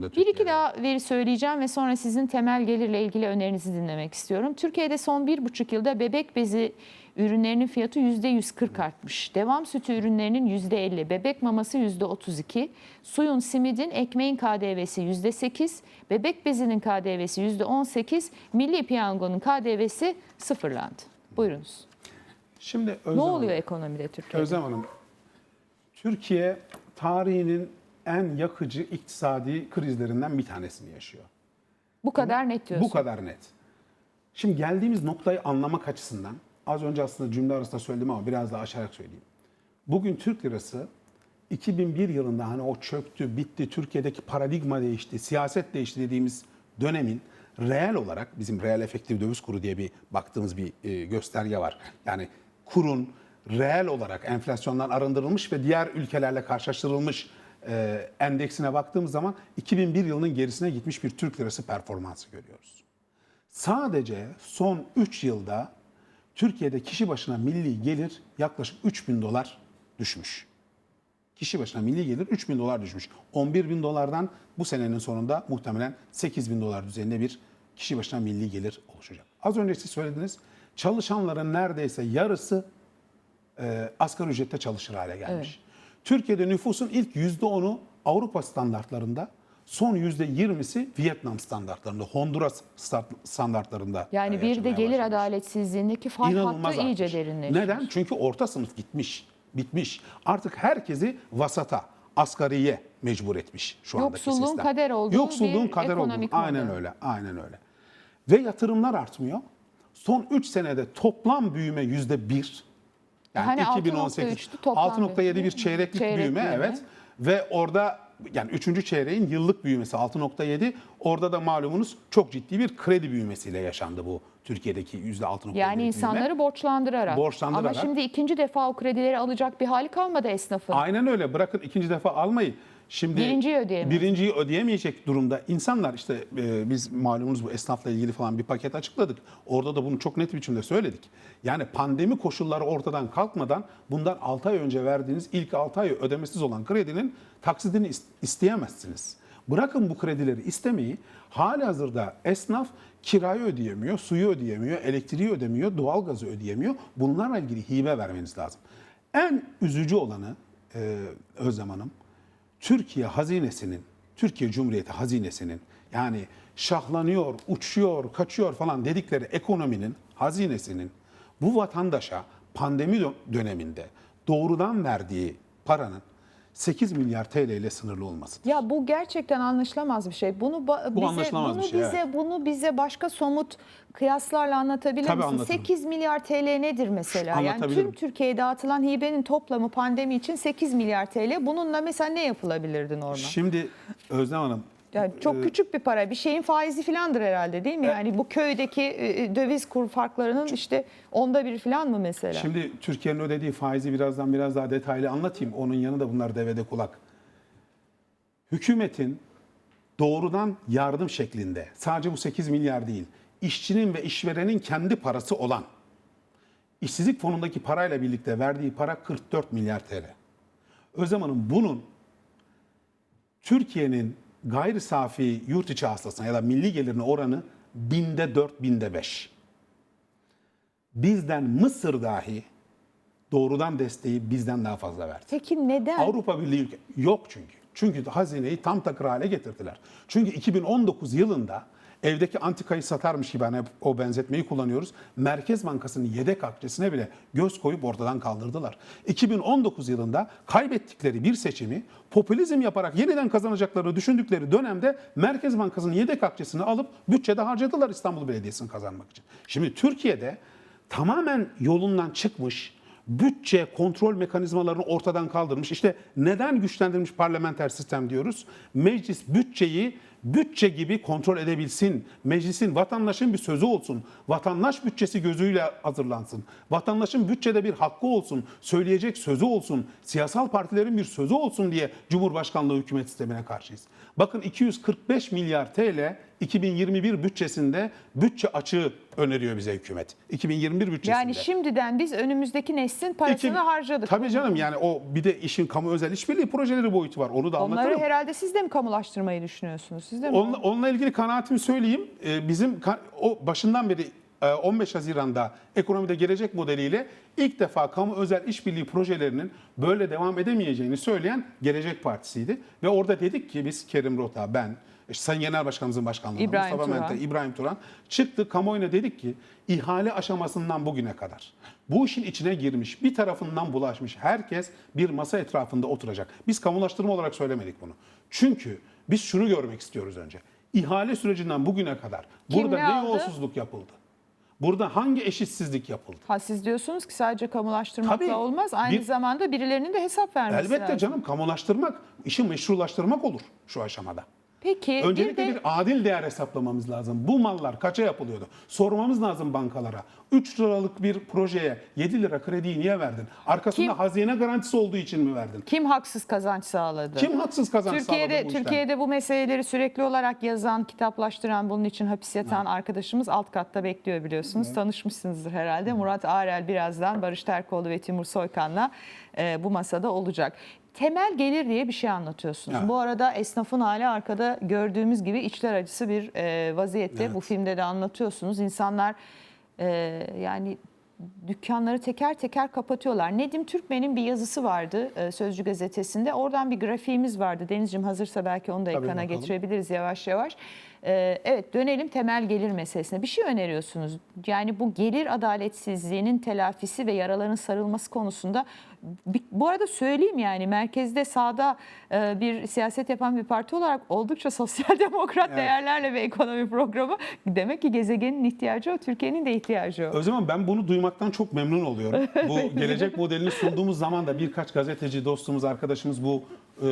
Bir iki daha veri söyleyeceğim ve sonra sizin temel gelirle ilgili önerinizi dinlemek istiyorum. Türkiye'de son bir buçuk yılda bebek bezi ürünlerinin fiyatı yüzde 140 artmış. Devam sütü ürünlerinin yüzde 50, bebek maması yüzde 32, suyun, simidin, ekmeğin KDV'si yüzde 8, bebek bezinin KDV'si yüzde 18, milli piyangonun KDV'si sıfırlandı. Buyurunuz. Şimdi Özlem Ne Hanım- oluyor ekonomide Türkiye'de? Özlem Hanım, Türkiye tarihinin en yakıcı iktisadi krizlerinden bir tanesini yaşıyor. Bu kadar net diyorsun. Bu kadar net. Şimdi geldiğimiz noktayı anlamak açısından az önce aslında cümle arasında söyledim ama biraz daha aşarak söyleyeyim. Bugün Türk lirası 2001 yılında hani o çöktü, bitti, Türkiye'deki paradigma değişti, siyaset değişti dediğimiz dönemin reel olarak bizim reel efektif döviz kuru diye bir baktığımız bir e, gösterge var. Yani kurun reel olarak enflasyondan arındırılmış ve diğer ülkelerle karşılaştırılmış e, endeksine baktığımız zaman 2001 yılının gerisine gitmiş bir Türk lirası performansı görüyoruz. Sadece son 3 yılda Türkiye'de kişi başına milli gelir yaklaşık 3 bin dolar düşmüş. Kişi başına milli gelir 3 bin dolar düşmüş. 11 bin dolardan bu senenin sonunda muhtemelen 8 bin dolar düzeyinde bir kişi başına milli gelir oluşacak. Az önce siz söylediniz çalışanların neredeyse yarısı e, asgari ücrette çalışır hale gelmiş. Türkiye'de nüfusun ilk %10'u Avrupa standartlarında, son %20'si Vietnam standartlarında, Honduras sta- standartlarında. Yani e, bir de gelir başlamış. adaletsizliğindeki fark İnanılmaz hattı iyice artmış. derinleşmiş. Neden? Çünkü orta sınıf gitmiş, bitmiş. Artık herkesi vasata, asgariye mecbur etmiş şu andaki Yoksulluğun sistem. kader olduğu Yoksulluğun bir kader olduğu. ekonomik Aynen model. öyle, aynen öyle. Ve yatırımlar artmıyor. Son 3 senede toplam büyüme yüzde bir. Yani Hani 2018 6.3'tü toplam 6.7 bir çeyreklik Çeyrek büyüme, büyüme. evet. Ve orada yani 3. çeyreğin yıllık büyümesi 6.7. Orada da malumunuz çok ciddi bir kredi büyümesiyle yaşandı bu Türkiye'deki %6.7 Yani büyüme. insanları borçlandırarak. Borçlandırarak. Ama şimdi ikinci defa o kredileri alacak bir hali kalmadı esnafın. Aynen öyle. Bırakın ikinci defa almayı. Şimdi Birinciyi ödeyemez. Birinciyi ödeyemeyecek durumda insanlar işte e, biz malumunuz bu esnafla ilgili falan bir paket açıkladık. Orada da bunu çok net biçimde söyledik. Yani pandemi koşulları ortadan kalkmadan bundan 6 ay önce verdiğiniz ilk 6 ay ödemesiz olan kredinin taksidini is- isteyemezsiniz. Bırakın bu kredileri istemeyi hali hazırda esnaf kirayı ödeyemiyor, suyu ödeyemiyor, elektriği ödemiyor, doğalgazı ödeyemiyor. Bunlarla ilgili hibe vermeniz lazım. En üzücü olanı e, Özlem Hanım, Türkiye hazinesinin, Türkiye Cumhuriyeti hazinesinin yani şahlanıyor, uçuyor, kaçıyor falan dedikleri ekonominin hazinesinin bu vatandaşa pandemi dö- döneminde doğrudan verdiği paranın 8 milyar TL ile sınırlı olması. Ya bu gerçekten anlaşılamaz bir şey. Bunu ba- bize anlaşılamaz bunu bir şey, bize evet. bunu bize başka somut kıyaslarla anlatabilir Tabii misin? anlatırım. 8 milyar TL nedir mesela? Yani Anlatabilirim. tüm Türkiye'ye dağıtılan hibenin toplamı pandemi için 8 milyar TL. Bununla mesela ne yapılabilirdi normal? Şimdi Özlem Hanım Yani e, çok küçük bir para. Bir şeyin faizi filandır herhalde değil mi? Yani bu köydeki e, döviz kur farklarının işte onda bir falan mı mesela? Şimdi Türkiye'nin ödediği faizi birazdan biraz daha detaylı anlatayım. Onun yanında bunlar devede kulak. Hükümetin doğrudan yardım şeklinde sadece bu 8 milyar değil, işçinin ve işverenin kendi parası olan işsizlik fonundaki parayla birlikte verdiği para 44 milyar TL. Özlem Hanım bunun Türkiye'nin gayri safi yurt içi hasılasına ya da milli gelirine oranı binde 4, binde 5 bizden Mısır dahi doğrudan desteği bizden daha fazla verdi. Peki neden? Avrupa Birliği ülke yok çünkü. Çünkü hazineyi tam takır hale getirdiler. Çünkü 2019 yılında evdeki antikayı satarmış gibi hani o benzetmeyi kullanıyoruz. Merkez Bankası'nın yedek akçesine bile göz koyup ortadan kaldırdılar. 2019 yılında kaybettikleri bir seçimi popülizm yaparak yeniden kazanacaklarını düşündükleri dönemde Merkez Bankası'nın yedek akçesini alıp bütçede harcadılar İstanbul Belediyesi'ni kazanmak için. Şimdi Türkiye'de tamamen yolundan çıkmış, bütçe kontrol mekanizmalarını ortadan kaldırmış. İşte neden güçlendirilmiş parlamenter sistem diyoruz? Meclis bütçeyi bütçe gibi kontrol edebilsin. Meclisin, vatandaşın bir sözü olsun. Vatandaş bütçesi gözüyle hazırlansın. Vatandaşın bütçede bir hakkı olsun. Söyleyecek sözü olsun. Siyasal partilerin bir sözü olsun diye Cumhurbaşkanlığı hükümet sistemine karşıyız. Bakın 245 milyar TL 2021 bütçesinde bütçe açığı öneriyor bize hükümet. 2021 bütçesinde. Yani şimdiden biz önümüzdeki neslin parasını İki- harcadık. Tabii canım yani o bir de işin kamu özel işbirliği projeleri boyutu var. Onu da Onları anlatırım. herhalde siz de mi kamulaştırmayı düşünüyorsunuz? Siz de mi? Onunla, onunla ilgili kanaatimi söyleyeyim. Ee, bizim o başından beri e, 15 Haziran'da ekonomide gelecek modeliyle ilk defa kamu özel işbirliği projelerinin böyle devam edemeyeceğini söyleyen Gelecek Partisi'ydi. Ve orada dedik ki biz Kerim Rota, ben, işte Sayın Genel Başkanımızın başkanlığında İbrahim Mustafa Turan. Mente, İbrahim Turan çıktı kamuoyuna dedik ki ihale aşamasından bugüne kadar bu işin içine girmiş bir tarafından bulaşmış herkes bir masa etrafında oturacak. Biz kamulaştırma olarak söylemedik bunu. Çünkü biz şunu görmek istiyoruz önce. İhale sürecinden bugüne kadar Kim burada ne ne yolsuzluk yapıldı? Burada hangi eşitsizlik yapıldı? Ha siz diyorsunuz ki sadece kamulaştırmakla Tabii. olmaz. Aynı Bir- zamanda birilerinin de hesap vermesi Elbette lazım. canım kamulaştırmak, işi meşrulaştırmak olur şu aşamada. Peki Öncelikle bir bir, de adil değer hesaplamamız lazım. Bu mallar kaça yapılıyordu? Sormamız lazım bankalara. 3 liralık bir projeye 7 lira krediyi niye verdin? Arkasında Kim- hazine garantisi olduğu için mi verdin? kim haksız kazanç sağladı? Kim haksız kazanç Türkiye'de sağladı bu işten? Türkiye'de bu meseleleri sürekli olarak yazan, kitaplaştıran, bunun için hapis yatan arkadaşımız alt katta bekliyor biliyorsunuz. Tanışmışsınızdır herhalde. Murat Arel birazdan Barış Terkoğlu ve Timur Soykan'la e, bu masada olacak. Temel gelir diye bir şey anlatıyorsunuz. Evet. Bu arada esnafın hali arkada gördüğümüz gibi içler acısı bir e, vaziyette. Evet. Bu filmde de anlatıyorsunuz. İnsanlar e, yani dükkanları teker teker kapatıyorlar. Nedim Türkmen'in bir yazısı vardı e, Sözcü gazetesinde. Oradan bir grafiğimiz vardı. Denizciğim hazırsa belki onu da Tabii ekrana bakalım. getirebiliriz yavaş yavaş. E, evet dönelim temel gelir meselesine. Bir şey öneriyorsunuz. Yani bu gelir adaletsizliğinin telafisi ve yaraların sarılması konusunda bu arada söyleyeyim yani merkezde sağda e, bir siyaset yapan bir parti olarak oldukça sosyal demokrat Evet. değerlerle bir ekonomi programı. Demek ki gezegenin ihtiyacı o, Türkiye'nin de ihtiyacı o. O zaman ben bunu duymaktan çok memnun oluyorum. Bu gelecek modelini sunduğumuz zaman da birkaç gazeteci dostumuz, arkadaşımız bu e,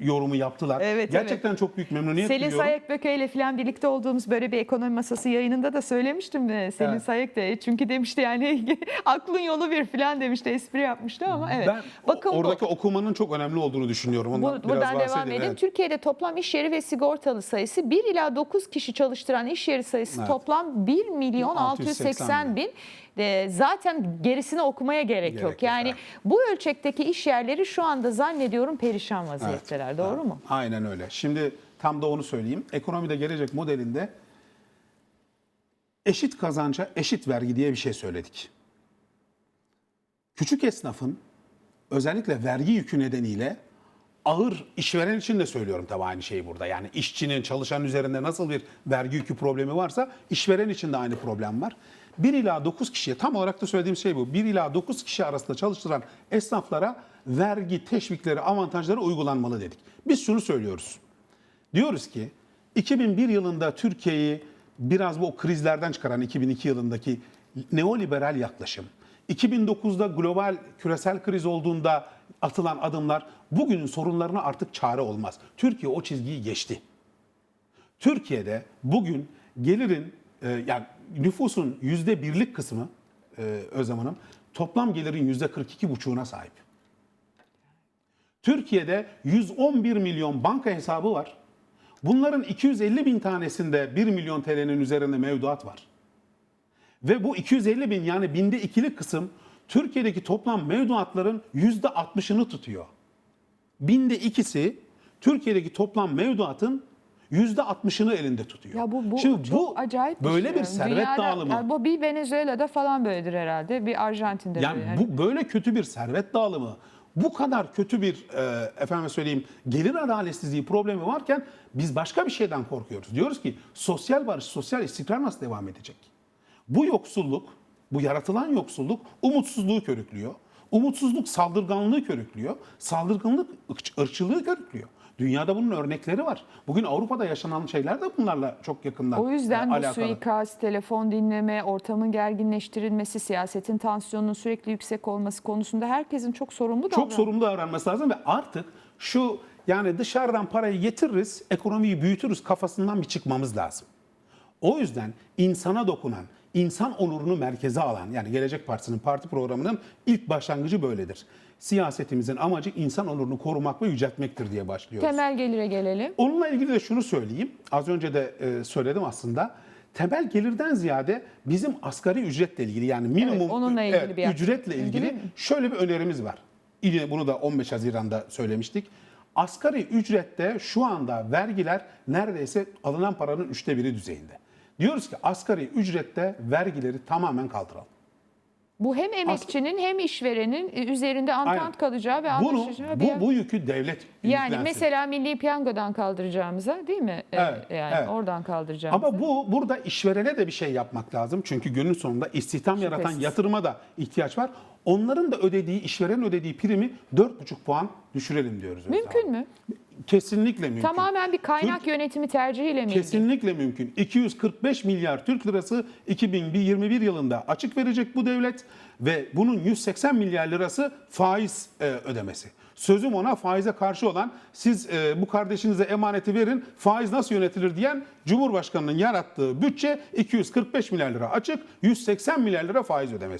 yorumu yaptılar. Evet, Gerçekten çok büyük memnuniyet Selin duyuyorum. Sayek Böke ile falan birlikte olduğumuz böyle bir ekonomi masası yayınında da söylemiştim e, Selin Evet. Sayek de. Çünkü demişti yani aklın yolu bir falan demişti espri yapmıştı ama evet. Ben Bakın bu- oradaki okumanın çok önemli olduğunu düşünüyorum. Ondan Bu, biraz buradan devam edelim. evet. Türkiye'de toplam iş yeri ve sigortalı sayısı 1 ila 9 kişi çalıştıran iş yeri sayısı Evet. toplam 1 milyon 680 680 bin. E, zaten gerisini okumaya gerek, Gerek yok. Yani evet. bu ölçekteki iş yerleri şu anda zannediyorum perişan vaziyetteler. Doğru mu? Aynen öyle. Şimdi tam da onu söyleyeyim. Ekonomide gelecek modelinde eşit kazanca eşit vergi diye bir şey söyledik. Küçük esnafın özellikle vergi yükü nedeniyle ağır işveren için de söylüyorum tabii aynı şeyi burada. Yani işçinin çalışan üzerinde nasıl bir vergi yükü problemi varsa işveren için de aynı problem var. 1 ila 9 kişiye tam olarak da söylediğim şey bu. 1 ila 9 kişi arasında çalıştıran esnaflara vergi teşvikleri, avantajları uygulanmalı dedik. Biz şunu söylüyoruz. Diyoruz ki 2001 yılında Türkiye'yi biraz bu krizlerden çıkaran 2002 yılındaki neoliberal yaklaşım, 2009'da global küresel kriz olduğunda atılan adımlar bugünün sorunlarına artık çare olmaz. Türkiye o çizgiyi geçti. Türkiye'de bugün gelirin e, yani nüfusun yüzde birlik kısmı e, Özlem Hanım toplam gelirin yüzde 42 buçuğuna sahip. Türkiye'de 111 milyon banka hesabı var. Bunların 250 bin tanesinde 1 milyon TL'nin üzerinde mevduat var. Ve bu 250 bin yani binde ikili kısım Türkiye'deki toplam mevduatların yüzde 60'ını tutuyor. Binde ikisi Türkiye'deki toplam mevduatın yüzde 60'ını elinde tutuyor. Ya bu, bu Şimdi bu acayip böyle şey. bir servet Dünyada- dağılımı. yani bu bir Venezuela'da falan böyledir herhalde. Bir Arjantin'de Yani böyle. bu böyle kötü bir servet dağılımı, bu kadar kötü bir e, efendim söyleyeyim gelir adaletsizliği problemi varken biz başka bir şeyden korkuyoruz. Diyoruz ki sosyal barış, sosyal istikrar nasıl devam edecek? Bu yoksulluk, bu yaratılan yoksulluk umutsuzluğu körüklüyor. Umutsuzluk saldırganlığı körüklüyor. Saldırganlık ırkçı- ırkçılığı körüklüyor. Dünyada bunun örnekleri var. Bugün Avrupa'da yaşanan şeyler de bunlarla çok yakından O yüzden e, bu alakalı. suikast, telefon dinleme, ortamın gerginleştirilmesi, siyasetin tansiyonunun sürekli yüksek olması konusunda herkesin çok sorumlu Çok davran- sorumlu davranması lazım ve artık şu Yani dışarıdan parayı getiririz, ekonomiyi büyütürüz kafasından bir çıkmamız lazım. O yüzden insana dokunan, insan onurunu merkeze alan yani Gelecek Partisi'nin parti programının ilk başlangıcı böyledir. Siyasetimizin amacı insan onurunu korumak ve yüceltmektir diye başlıyoruz. Temel gelire gelelim. Onunla ilgili de şunu söyleyeyim. Az önce de e, söyledim aslında. Temel gelirden ziyade bizim asgari ücretle ilgili yani minimum onunla ilgili bir ücretle ilgili ilgili şöyle bir önerimiz var. Yine bunu da 15 Haziran'da söylemiştik. Asgari ücrette şu anda vergiler neredeyse alınan paranın üçte biri düzeyinde. Diyoruz ki asgari ücrette vergileri tamamen kaldıralım. Bu hem emekçinin hem işverenin e, üzerinde Aynen. antant kalacağı ve Bunu, anlaşacağı bir yer. bu, bu yükü devlet Yani yüklensin. mesela milli piyangodan kaldıracağımıza değil mi? Ee, Evet, yani evet. oradan kaldıracağımıza. Ama bu burada işverene de bir şey yapmak lazım. Çünkü günün sonunda istihdam yaratan Şüphesiz. yatırıma da ihtiyaç var. Onların da ödediği, işveren ödediği primi 4,5 puan düşürelim diyoruz. Mümkün mü? Kesinlikle mümkün. Tamamen bir kaynak Türk- yönetimi tercihiyle mi? Kesinlikle mümkün. 245 milyar Türk lirası 2021 yılında açık verecek bu devlet ve bunun 180 milyar lirası faiz e, ödemesi. Sözüm ona faize karşı olan siz e, bu kardeşinize emaneti verin faiz nasıl yönetilir diyen Cumhurbaşkanı'nın yarattığı bütçe 245 milyar lira açık 180 milyar lira faiz ödemesi.